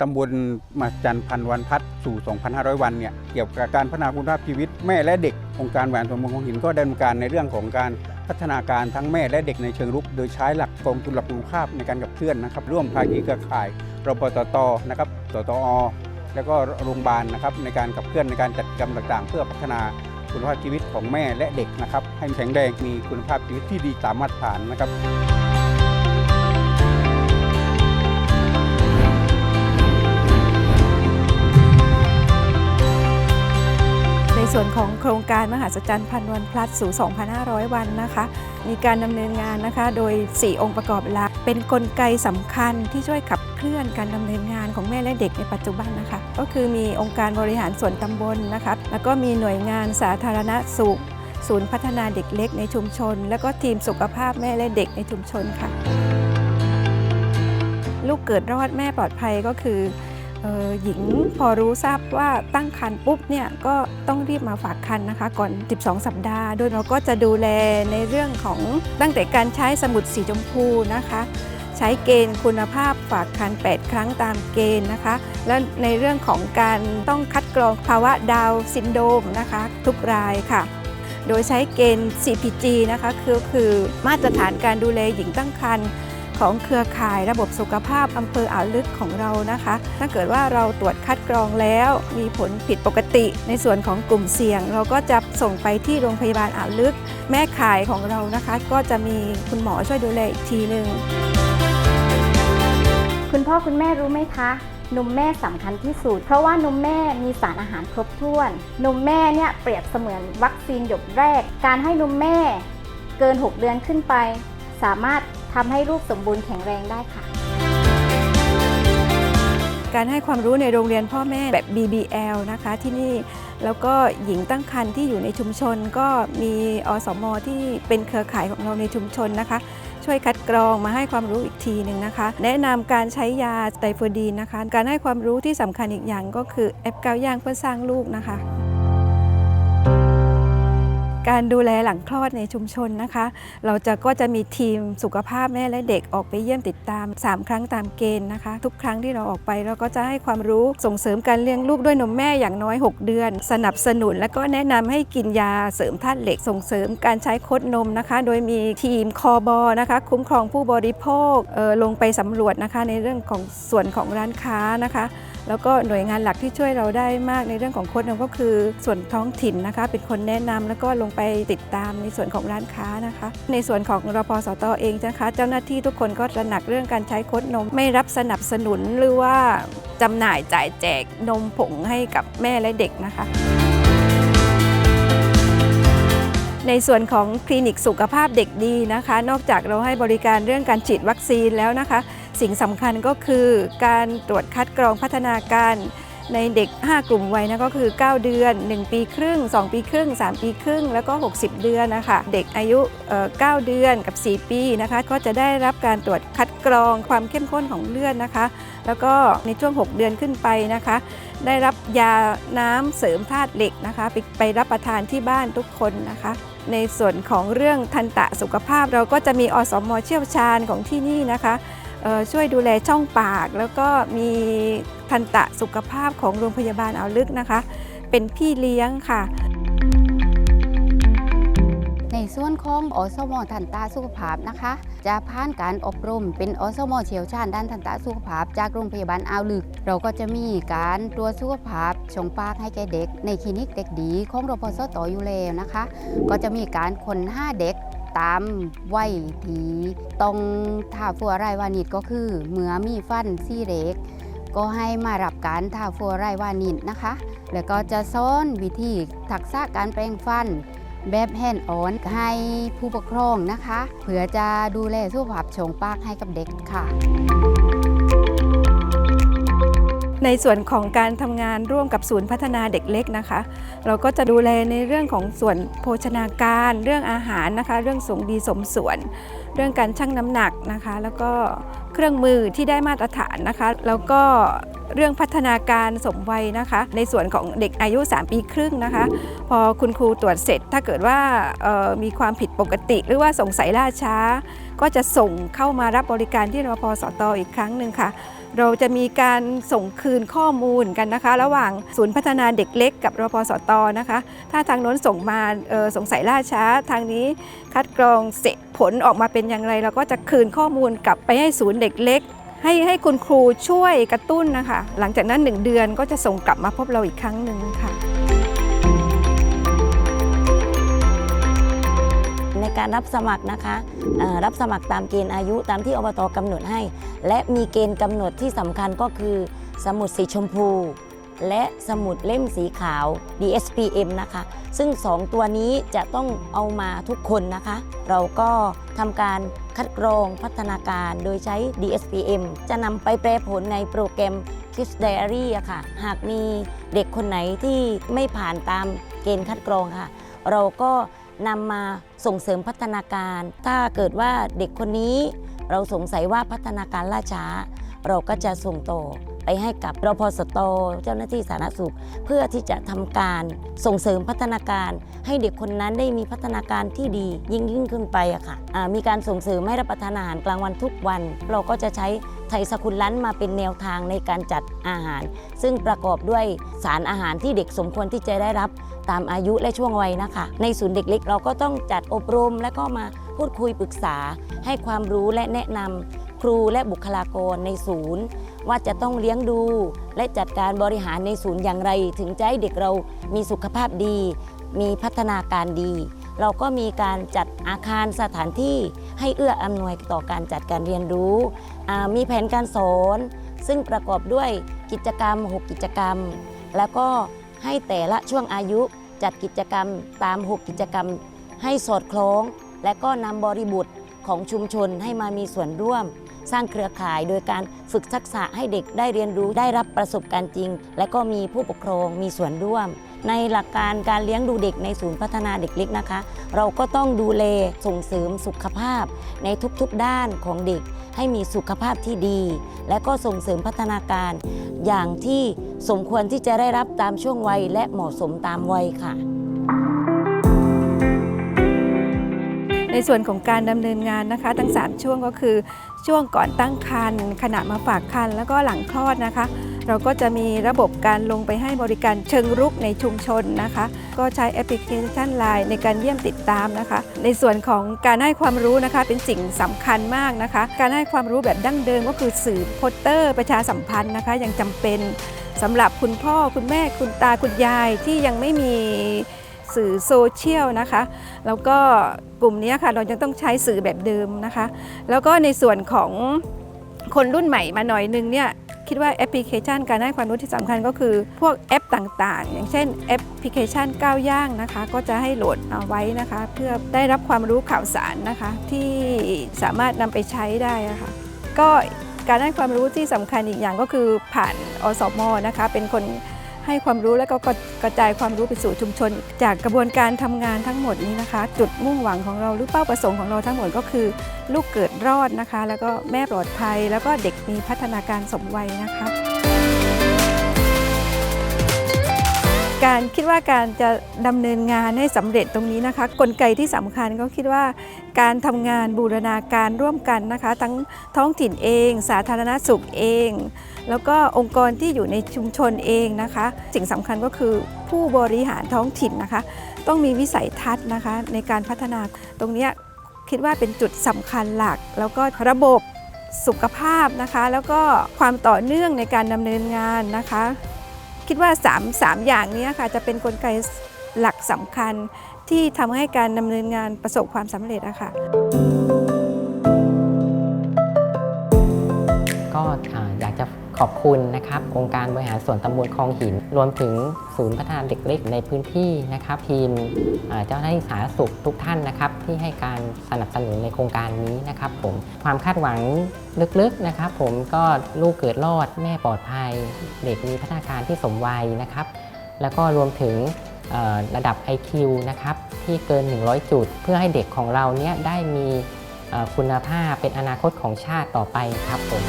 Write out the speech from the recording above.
ตำบลมาจันพันวันพัฒน์สู่ 2,500 วันเนี่ยเกี่ยวกับการพัฒนาคุณภาพชีวิตแม่และเด็ก องค์การแหวนสมบูรณ์ของหินก็ดำเนินการในเรื่องของการพัฒนาการทั้งแม่และเด็กในเชิงรุก โดยใช้หลักกองทุนหลักคุณภาพในการขับเคลื่อนนะครับ ร่วมภาคีเครือข่ายรปตตนะครับสตอ แล้วก็โรงพยาบาลนะครับในการขับเคลื่อนในการจัดกิจกรรมต่างๆ เพื่อพัฒนาคุณภาพชีวิตของแม่และเด็กนะครับให้แข็งแรงมีคุณภาพชีวิตที่ดีตามมาตรฐานนะครับ ส่วนของโครงการมหาสจรรย์พันวันพลัสสู่ 2,500 วันนะคะ มีการดำเนินงานนะคะ โดย 4 องค์ประกอบหลัก เป็นนกลไกสำคัญที่ช่วยขับเคลื่อนการดำเนินงานของแม่และเด็กในปัจจุบันนะคะ ก็คือมีองค์การบริหารส่วนตำบลนะคะ แล้วก็มีหน่วยงานสาธารณสุข ศูนย์พัฒนาเด็กเล็กในชุมชน แล้วก็ทีมสุขภาพแม่และเด็กในชุมชนค่ะ ลูกเกิดรอดแม่ปลอดภัยก็คือ หญิงพอรู้ทราบว่าตั้งครรภ์ปุ๊บเนี่ยก็ต้องรีบมาฝากครรภ์นะคะ ก่อน 12 สัปดาห์ โดยเราก็จะดูแลในเรื่องของตั้งแต่การใช้สมุดสีชมพูนะคะ ใช้เกณฑ์คุณภาพฝากคัน8ครั้งตามเกณฑ์นะคะ และในเรื่องของการต้องคัดกรองภาวะดาวซินโดมนะคะ ทุกรายค่ะโดยใช้เกณฑ์ CPG นะคะคือคือมาตรฐานการดูแลหญิงตั้งครรภ์ ของเครือข่ายระบบสุขภาพอำเภออ่าวลึกของเรานะคะ ถ้าเกิดว่าเราตรวจคัดกรองแล้ว มีผลผิดปกติ ในส่วนของกลุ่มเสี่ยง เราก็จะส่งไปที่โรงพยาบาลอ่าวลึก แม่ข่ายของเรานะคะ ก็จะมีคุณหมอช่วยดูแลอีกทีหนึ่งคุณพ่อคุณแม่รู้ไหมคะนมแม่สำคัญที่สุด เพราะว่านมแม่มีสารอาหารครบถ้วน นมแม่เนี่ยเปรียบเสมือนวัคซีนหยดแรก การให้นมแม่เกิน 6 เดือนขึ้นไป สามารถ ทำให้ลูกสมบูรณ์แข็งแรงได้ค่ะ การให้ความรู้ในโรงเรียนพ่อแม่แบบ BBL นะคะที่นี่แล้วก็หญิงตั้งครรภ์ที่อยู่ในชุมชน ก็มีอสมที่เป็นเครือข่ายของเราในชุมชนนะคะ ช่วยคัดกรองมาให้ความรู้อีกทีหนึ่งนะคะ แนะนำการใช้ยาไตรโฟดีนนะคะ การให้ความรู้ที่สำคัญอีกอย่างก็คือแอปเกาย่างเพื่อสร้างลูกนะคะ การดูแลหลังคลอดในชุมชนนะคะ เราจะก็จะมีทีมสุขภาพแม่และเด็กออกไปเยี่ยมติดตาม 3 ครั้งตามเกณฑ์นะคะ ทุกครั้งที่เราออกไปเราก็จะให้ความรู้ส่งเสริมการเลี้ยงลูกด้วยนมแม่อย่างน้อย 6 เดือน สนับสนุน และก็แนะนำให้กินยาเสริมธาตุเหล็ก ส่งเสริมการใช้คดนมนะคะ โดยมีทีมคอบอนะคะคุ้มครองผู้บริโภคลงไปสำรวจนะคะ ในเรื่องของส่วนของร้านค้านะคะ แล้วก็หน่วยงานหลักที่ช่วยเราได้มากในเรื่องของโค้ดนมก็คือส่วนท้องถิ่นนะคะ เป็นคนแนะนำแล้วก็ลงไปติดตามในส่วนของร้านค้านะคะ ในส่วนของรพสตเองนะคะ เจ้าหน้าที่ทุกคนก็ตระหนักเรื่องการใช้โค้ดนม ไม่รับสนับสนุนหรือว่าจำหน่ายจ่ายแจกนมผงให้กับแม่และเด็กนะคะในส่วนของคลินิกสุขภาพเด็กดีนะคะ นอกจากเราให้บริการเรื่องการฉีดวัคซีนแล้วนะคะ สิ่งสำคัญก็คือการตรวจคัดกรองพัฒนาการในเด็ก 5 กลุ่มวัยนะก็คือ 9 เดือน 1 ปีครึ่ง 2 ปีครึ่ง 3 ปีครึ่ง แล้วก็ 60 เดือนนะคะเด็กอายุเอ่อ9เดือนกับ 4 ปีนะคะก็จะได้รับการตรวจคัดกรองความเข้มข้นของเลือดนะคะ แล้วก็ในช่วง 6 เดือนขึ้นไปนะคะ ได้รับยาน้ำเสริมธาตุเหล็กนะคะไปไปรับประทานที่บ้านทุกคนนะคะในส่วนของเรื่องทันตะสุขภาพเราก็จะมีอสมเชี่ยวชาญของที่นี่นะคะ ช่วยดูแลช่องปาก แล้วก็มีทันตะสุขภาพของโรงพยาบาลอ่าวลึกนะคะ เป็นพี่เลี้ยงค่ะ ในส่วนของอสมทันตาสุขภาพนะคะ จะผ่านการอบรมเป็นอสมเชี่ยวชาญด้านทันตาสุขภาพ จากโรงพยาบาลอ่าวลึก เราก็จะมีการตรวจสุขภาพชงปากให้แก่เด็ก ในคลินิกเด็กดีของรพสตอยู่แล้วนะคะ ก็จะมีการคนห้าเด็ก ตามไหวทีต้องท่าฟัวไรวานิดก็คือเมื่อมีฟันซี่เล็ก ก็ให้มารับการท่าฟัวไรวานิดนะคะ แล้วก็จะสอนวิธีทักษะการแปลงฟันแบบแฮนด์ออนให้ผู้ปกครองนะคะเพื่อจะดูแลสุขภาพชงปากให้กับเด็กค่ะ ในส่วนของการทำงานร่วมกับศูนย์พัฒนาเด็กเล็กนะคะ เราก็จะดูแลในเรื่องของส่วนโภชนาการ เรื่องอาหารนะคะ เรื่องสมดีสมส่วน เรื่องการชั่งน้ำหนักนะคะ แล้วก็เครื่องมือที่ได้มาตรฐานนะคะ แล้วก็ เรื่องพัฒนาการสมวัยนะคะ ในส่วนของเด็กอายุ 3 ปีครึ่งนะคะ พอคุณครูตรวจเสร็จถ้าเกิดว่ามีความผิดปกติ หรือว่าสงสัยล่าช้า ก็จะส่งเข้ามารับบริการที่รพสตอีกครั้งหนึ่งค่ะเราจะมีการส่งคืนข้อมูลกันนะคะ ระหว่างศูนย์พัฒนาเด็กเล็กกับรพสตนะคะ ถ้าทางโน้นส่งมาสงสัยล่าช้า ทางนี้คัดกรองเสร็จผลออกมาเป็นอย่างไร เราก็จะคืนข้อมูลกลับไปให้ศูนย์เด็กเล็ก ให้ให้คุณครูช่วยกระตุ้นนะคะ หลังจากนั้น 1 เดือนก็จะส่งกลับมาพบเราอีกครั้งหนึ่งค่ะ ในการรับสมัครนะคะเอ่อรับสมัครตามเกณฑ์อายุตามที่อบตกำหนดให้ และมีเกณฑ์กำหนดที่สำคัญก็คือ สมุดสีชมพู และสมุดเล่มสีขาว DSPM นะคะ ซึ่ง 2 ตัวนี้จะต้องเอามาทุกคนนะคะ เราก็ทำการ คัดกรองพัฒนาการโดยใช้ DSPM จะนำไปแปรผลในโปรแกรม Kids Diary อะค่ะ หากมีเด็กคนไหนที่ไม่ผ่านตามเกณฑ์คัดกรองค่ะ เราก็นำมาส่งเสริมพัฒนาการ ถ้าเกิดว่าเด็กคนนี้เราสงสัยว่าพัฒนาการล่าช้า เราก็จะส่งต่อ ไปให้กับรพสตเจ้าหน้าที่สาธารณสุข เพื่อที่จะทำการส่งเสริมพัฒนาการ ให้เด็กคนนั้นได้มีพัฒนาการที่ดียิ่งยิ่งขึ้นไปอะค่ะอ่ามีการส่งเสริมให้รับประทานอาหารกลางวันทุกวัน เราก็จะใช้ไทยสกุลลันมาเป็นแนวทางในการจัดอาหาร ซึ่งประกอบด้วยสารอาหารที่เด็กสมควรที่จะได้รับตามอายุและช่วงวัยนะคะ ในศูนย์เด็กเล็กเราก็ต้องจัดอบรมและก็มาพูดคุยปรึกษา ให้ความรู้และแนะนำครูและบุคลากรในศูนย์ ว่าจะต้องเลี้ยงดู และจัดการบริหารในศูนย์อย่างไร ถึงจะให้เด็กเรามีสุขภาพดี มีพัฒนาการดี เราก็มีการจัดอาคารสถานที่ให้เอื้ออำนวยต่อการจัดการเรียนรู้ มีแผนการสอน ซึ่งประกอบด้วยกิจกรรม 6 กิจกรรม แล้วก็ให้แต่ละช่วงอายุจัดกิจกรรมตาม 6 กิจกรรม ให้สอดคล้อง และก็นำบริบุตรของชุมชนให้มามีส่วนร่วม สร้างเครือข่ายโดยการฝึกทักษะให้เด็กได้เรียนรู้ได้รับประสบการณ์จริง และก็มีผู้ปกครองมีส่วนร่วม ในหลักการการเลี้ยงดูเด็กในศูนย์พัฒนาเด็กเล็กนะคะ เราก็ต้องดูแลส่งเสริมสุขภาพ ในทุกๆด้านของเด็ก ให้มีสุขภาพที่ดี และก็ส่งเสริมพัฒนาการ อย่างที่สมควรที่จะได้รับตามช่วงวัยและเหมาะสมตามวัยค่ะ ส่วนของการดำเนินงานนะคะ ทั้ง 3 ช่วงก็คือ ช่วงก่อนตั้งครรภ์ขณะมาฝากครรภ์แล้วก็หลังคลอดนะคะ เราก็จะมีระบบการลงไปให้บริการเชิงรุกในชุมชนนะคะ ก็ใช้แอปพลิเคชัน Line ในการเยี่ยมติดตามนะคะ ในส่วนของการให้ความรู้นะคะเป็นสิ่งสำคัญมากนะคะ การให้ความรู้แบบดั้งเดิมก็คือสื่อโปสเตอร์ประชาสัมพันธ์นะคะ ยังจำเป็นสำหรับคุณพ่อคุณแม่คุณตาคุณยายที่ยังไม่มี สื่อโซเชียลนะคะ แล้วก็กลุ่มนี้ค่ะเรายังต้องใช้สื่อแบบเดิมนะคะ แล้วก็ในส่วนของคนรุ่นใหม่มาหน่อยนึงเนี่ยคิดว่าแอปพลิเคชันการให้ความรู้ที่สำคัญก็คือ พวกแอปต่างๆ อย่างเช่นแอปพลิเคชันก้าวย่างนะคะ ก็จะให้โหลดเอาไว้นะคะ เพื่อได้รับความรู้ข่าวสารนะคะ ที่สามารถนำไปใช้ได้ะค่ะก็การให้ความรู้ที่สำคัญอีกอย่างก็คือผ่านอสมนะคะ เป็นคน ให้ความรู้แล้วก็กระจายความรู้ไปสู่ชุมชน จากกระบวนการทำงานทั้งหมดนี้นะคะ จุดมุ่งหวังของเราหรือเป้าประสงค์ของเราทั้งหมดก็คือ ลูกเกิดรอดนะคะ แล้วก็แม่ปลอดภัย แล้วก็เด็กมีพัฒนาการสมวัยนะคะ การคิดว่าการจะดำเนินงานให้สำเร็จตรงนี้นะคะ กลไกที่สำคัญก็คิดว่า การทำงานบูรณาการร่วมกันนะคะ ทั้งท้องถิ่นเอง สาธารณสุขเอง แล้วก็องค์กรที่อยู่ในชุมชนเองนะคะ สิ่งสำคัญก็คือผู้บริหารท้องถิ่นนะคะ ต้องมีวิสัยทัศน์นะคะ ในการพัฒนาตรงนี้คิดว่าเป็นจุดสำคัญหลัก แล้วก็ระบบสุขภาพนะคะ แล้วก็ความต่อเนื่องในการดำเนินงานนะคะ คิดว่า3 3อย่างนี้ค่ะจะเป็นนกลไกหลักสำคัญที่ทำให้การดำเนินงานประสบความสำเร็จอะค่ะ ขอบคุณนะครับองค์การบริหารส่วนตำบลคลองหิน รวมถึงศูนย์พัฒนาเด็กเล็กในพื้นที่นะครับทีมเจ้าหน้าที่สาธารณสุขทุกท่านนะครับ ที่ให้การสนับสนุนในโครงการนี้นะครับ ผมความคาดหวังลึกๆนะครับ ผมก็ลูกเกิดรอดแม่ปลอดภัย เด็กมีพัฒนาการที่สมวัยนะครับ แล้วก็รวมถึงระดับ IQ นะครับที่เกิน 100 จุด เพื่อให้เด็กของเราเนี้ยได้มีคุณภาพเป็นอนาคตของชาติต่อไปครับผม